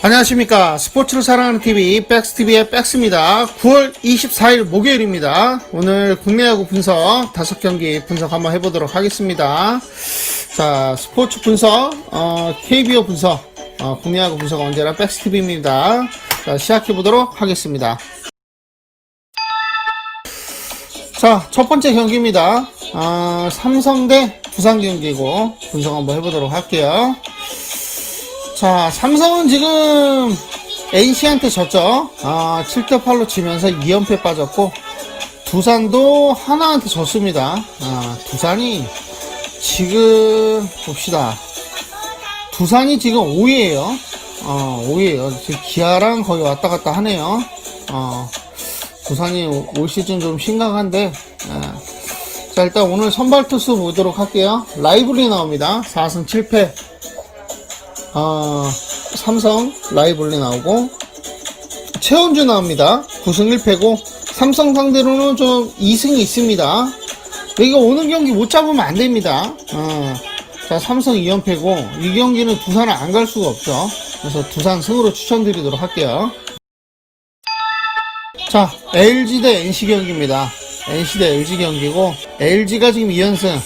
안녕하십니까. 스포츠를 사랑하는 TV 백스TV의 백스입니다. 9월 24일 목요일입니다. 오늘 국내야구 분석 5경기 분석 한번 해보도록 하겠습니다. 자 스포츠 분석 어, KBO 분석 어, 국내야구 분석 언제나 백스TV입니다. 자 시작해보도록 하겠습니다. 자 첫 번째 경기입니다. 아, 삼성 대 부산 경기고 분석 한번 해보도록 할게요 자, 삼성은 지금 NC한테 졌죠. 아, 7대 8로 지면서 2연패 빠졌고 두산도 하나한테 졌습니다. 아, 두산이 지금 봅시다. 두산이 지금 5위에요. 어, 5위에요. 지금 기아랑 거의 왔다 갔다 하네요. 어, 두산이 오- 올 시즌 좀 심각한데 예. 자, 일단 오늘 선발 투수 보도록 할게요. 라이브리 나옵니다. 4승 7패. 어, 삼성 라이블리 나오고 최원주 나옵니다. 9승 1패고 삼성 상대로는 좀 2승이 있습니다. 이거 오늘 경기 못 잡으면 안 됩니다. 어, 자 삼성 2연패고 이 경기는 두산을 안 갈 수가 없죠. 그래서 두산 승으로 추천드리도록 할게요. 자 LG 대 NC 경기입니다. NC 대 LG 경기고 LG가 지금 2연승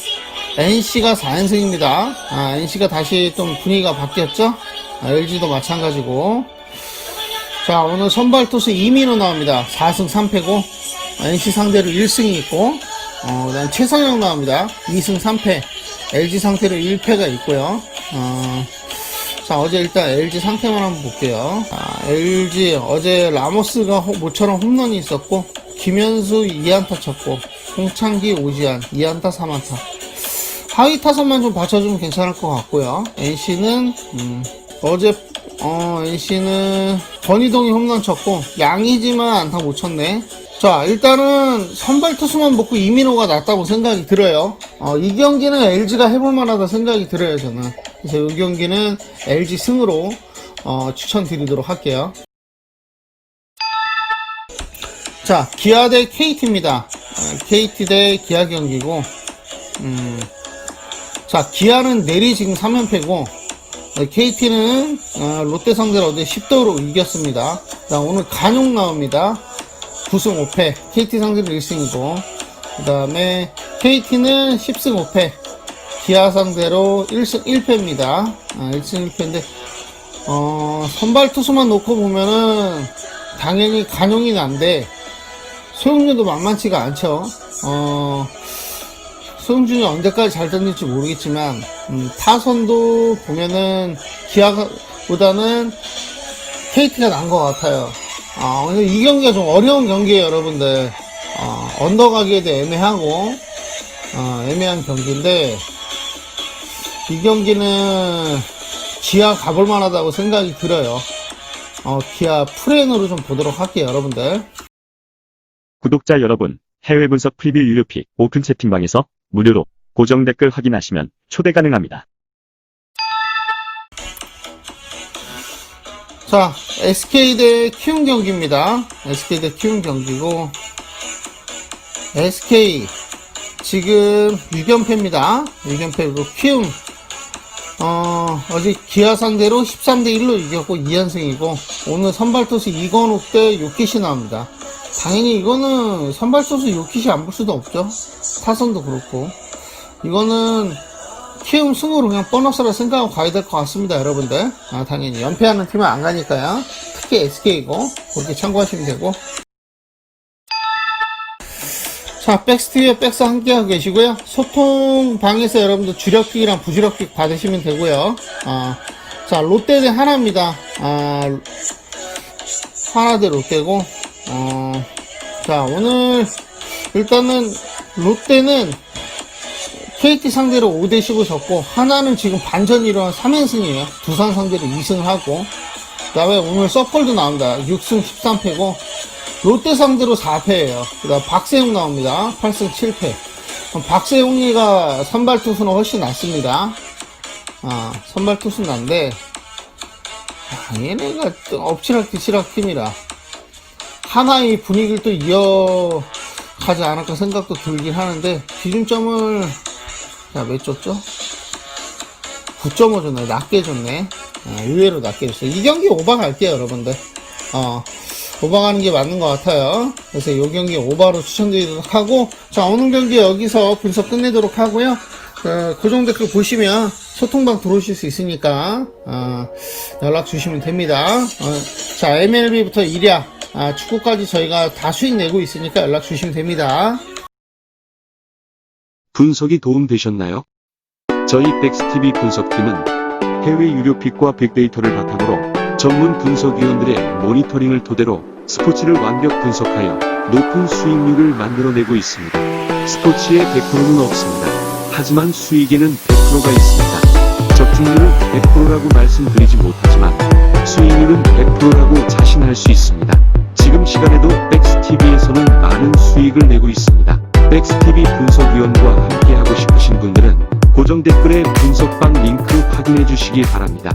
NC가 4연승입니다. 아, NC가 다시 좀 분위기가 바뀌었죠? 아, LG도 마찬가지고. 자, 오늘 선발 투수 이민호 나옵니다. 4승 3패고, NC 상대로 1승이 있고, 어, 그 다음 최성영 나옵니다. 2승 3패. LG 상태로 1패가 있고요. 어, 자, 어제 일단 LG 상태만 한번 볼게요. 아, LG, 어제 라모스가 호- 모처럼 홈런이 있었고, 김현수 2안타 쳤고, 홍창기 오지안 2안타 3안타. 하위 타선만 좀 받쳐주면 괜찮을 것 같고요. NC는 음, 어제 어 NC는 권희동이 홈런 쳤고 양이지만 안타 못 쳤네. 자 일단은 선발 투수만 먹고 이민호가 낫다고 생각이 들어요. 어, 이 경기는 LG가 해볼 만하다 생각이 들어요 저는. 그래서 이 경기는 LG 승으로 어, 추천드리도록 할게요. 자 기아 대 KT입니다. KT 대 기아 경기고 음, 자, 기아는 내리 지금 3연패고, KT는 어, 롯데 상대로 어제 10도로 이겼습니다. 자, 오늘 간용 나옵니다. 9승 5패, KT 상대로 1승이고, 그 다음에 KT는 10승 5패, 기아 상대로 1승 1패입니다. 아, 1승 1패인데, 어, 선발 투수만 놓고 보면은, 당연히 간용이 난데, 소용료도 만만치가 않죠. 어, 소용준이 언제까지 잘 던질지 모르겠지만 음, 타선도 보면은 기아보다는 KT가 난 것 같아요. 아, 이 경기가 좀 어려운 경기예요, 여러분들. 어, 언더가기에도 애매하고 어, 애매한 경기인데 이 경기는 기아 가볼 만하다고 생각이 들어요. 어, 기아 프레인으로 좀 보도록 할게요, 여러분들. 구독자 여러분, 해외 분석 프리뷰 유료픽 오픈 채팅방에서 무료로 고정 댓글 확인하시면 초대 가능합니다. 자, SK 대 키움 경기입니다. SK 대 키움 경기고, SK, 지금 6연패입니다. 6연패고, 키움, 어, 어제 기아 상대로 13대 1로 이겼고, 2연승이고, 오늘 선발투수 이건욱 대 요키시 나옵니다. 당연히 이거는 선발투수 요키시 안 볼 수도 없죠. 타선도 그렇고. 이거는 키움 승으로 그냥 보너스라 생각하고 가야 될 것 같습니다, 여러분들. 아, 당연히. 연패하는 팀은 안 가니까요. 특히 SK이고, 그렇게 참고하시면 되고. 자, 백스티비와 백스 함께하고 계시고요. 소통방에서 여러분들 주력픽이랑 부주력픽 받으시면 되고요. 아, 자, 롯데 대 하나입니다. 아, 하나 대 롯데고, 어, 자, 오늘, 일단은, 롯데는 KT 상대로 5대10을 졌고 하나는 지금 반전 일어난 3연승이에요. 두산 상대로 2승을 하고 그 다음에 오늘 서폴도 나옵니다. 6승 13패고 롯데 상대로 4패예요. 그 다음 박세웅 나옵니다. 8승 7패. 박세웅이가 선발 투수는 훨씬 낫습니다. 아, 선발 투수는 난데 아, 얘네가 또 엎치락뒤치락 팀이라 하나의 분위기를 또 이어가지 않을까 생각도 들긴 하는데 기준점을 자, 몇 줬죠? 9.5 줬네. 낮게 줬네. 어, 의외로 낮게 줬어요. 이 경기 오바 갈게요, 여러분들. 어, 오바 가는 게 맞는 것 같아요. 그래서 이 경기 오바로 추천드리도록 하고, 자, 오늘 경기 여기서 분석 끝내도록 하고요. 그, 고정 댓글 보시면 소통방 들어오실 수 있으니까, 어, 연락 주시면 됩니다. 어, 자, MLB부터 일야, 아, 축구까지 저희가 다 수익 내고 있으니까 연락 주시면 됩니다. 분석이 도움되셨나요? 저희 백스TV 분석팀은 해외 유료 픽과 빅데이터를 바탕으로 전문 분석위원들의 모니터링을 토대로 스포츠를 완벽 분석하여 높은 수익률을 만들어내고 있습니다. 스포츠에 100%는 없습니다. 하지만 수익에는 100%가 있습니다. 적중률은 100%라고 말씀드리지 못하지만 수익률은 100%라고 자신할 수 있습니다. 시간에도 백스TV에서는 많은 수익을 내고 있습니다. 백스TV 분석위원과 함께하고 싶으신 분들은 고정 댓글에 분석방 링크 확인해 주시기 바랍니다.